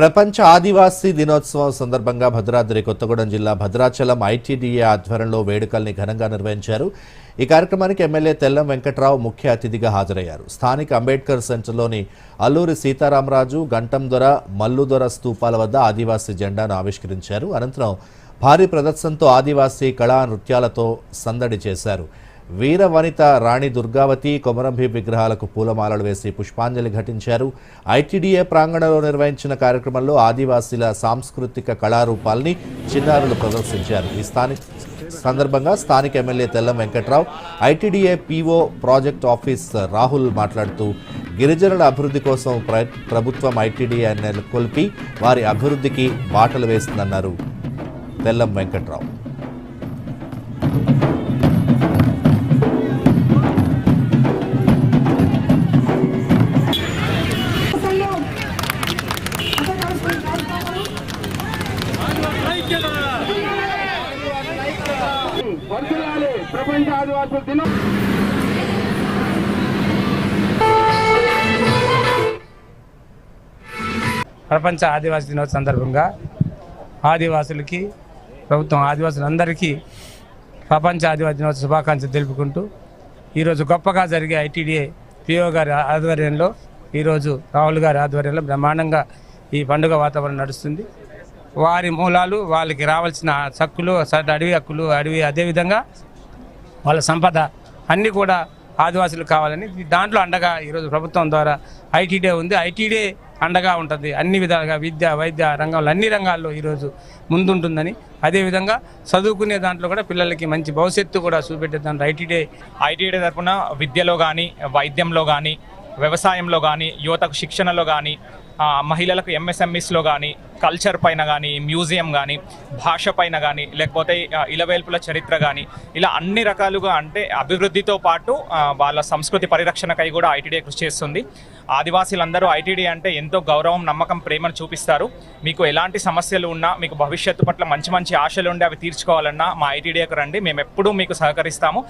ప్రపంచ ఆదివాసీ దినోత్సవం సందర్భంగా భద్రాద్రి కొత్తగూడెం జిల్లా భద్రాచలం ఐటీడీఏ ఆధ్వర్యంలో వేడుకల్ని ఘనంగా నిర్వహించారు. ఈ కార్యక్రమానికి ఎమ్మెల్యే తెల్లం వెంకట్రావు ముఖ్య అతిథిగా హాజరయ్యారు. స్థానిక అంబేద్కర్ సెంటర్లోని అల్లూరి సీతారామరాజు గంటందొర మల్లుదొర స్తూపాల వద్ద ఆదివాసీ జెండాను ఆవిష్కరించారు. అనంతరం భారీ ప్రదర్శనతో ఆదివాసీ కళా నృత్యాలతో సందడి చేశారు. వీర వనిత రాణి దుర్గావతి కొమరంభి విగ్రహాలకు పూలమాలలు వేసి పుష్పాంజలి ఘటించారు. ఐటీడీఏ ప్రాంగణంలో నిర్వహించిన కార్యక్రమంలో ఆదివాసీల సాంస్కృతిక కళారూపాల్ని చిన్నారులు ప్రదర్శించారు. ఈ స్థానిక సందర్భంగా స్థానిక MLA Tellam Venkatrao ITDA PO project office Rahul మాట్లాడుతూ గిరిజనుల అభివృద్ధి కోసం ప్ర- ప్రభుత్వం ఐటీడీఏ నెలకొల్పి వారి అభివృద్ధికి బాటలు వేస్తుందన్నారు తెల్లం వెంకట్రావు. ప్రపంచ ఆదివాసుల దినం ప్రపంచ ఆదివాసీ దినోత్సవం సందర్భంగా ఆదివాసులకి ప్రభుత్వం ఆదివాసులందరికీ ప్రపంచ ఆదివాసీ దినోత్సవ శుభాకాంక్షలు తెలుపుకుంటూ ఈరోజు గొప్పగా జరిగే ఐటీడీఏ పిఓ గారి ఆధ్వర్యంలో ఈరోజు రాహుల్ గారి ఆధ్వర్యంలో బ్రహ్మాండంగా ఈ పండుగ వాతావరణం నడుస్తుంది. వారి మూలాలు వాళ్ళకి రావాల్సిన హక్కులు అడవి హక్కులు అడవి అదేవిధంగా వాళ్ళ సంపద అన్నీ కూడా ఆదివాసులు కావాలని దాంట్లో అండగా ఈరోజు ప్రభుత్వం ద్వారా ఐటీడే ఉంది. ఐటీడే అండగా ఉంటుంది. అన్ని విధాలుగా విద్య వైద్య రంగంలో అన్ని రంగాల్లో ఈరోజు ముందుంటుందని. అదేవిధంగా చదువుకునే దాంట్లో కూడా పిల్లలకి మంచి భవిష్యత్తు కూడా చూపెట్టే దాంట్లో ఐటీడే. ఐటీడే తరపున విద్యలో కానీ వైద్యంలో కానీ వ్యవసాయంలో కానీ యువతకు శిక్షణలో కానీ మహిళలకు ఎంఎస్ఎంఈస్లో కానీ కల్చర్ పైన కానీ మ్యూజియం కానీ భాష పైన కానీ లేకపోతే ఇలవేల్పుల చరిత్ర కానీ ఇలా అన్ని రకాలుగా అంటే అభివృద్ధితో పాటు వాళ్ళ సంస్కృతి పరిరక్షణకై కూడా ఐటీడీ కృషి చేస్తుంది. ఆదివాసీలందరూ ఐటీడీ అంటే ఎంతో గౌరవం నమ్మకం ప్రేమను చూపిస్తారు. మీకు ఎలాంటి సమస్యలు ఉన్నా మీకు భవిష్యత్తు పట్ల మంచి మంచి ఆశలు ఉండి అవి తీర్చుకోవాలన్నా మా ఐటీడీకి రండి. మేము ఎప్పుడూ మీకు సహకరిస్తాము.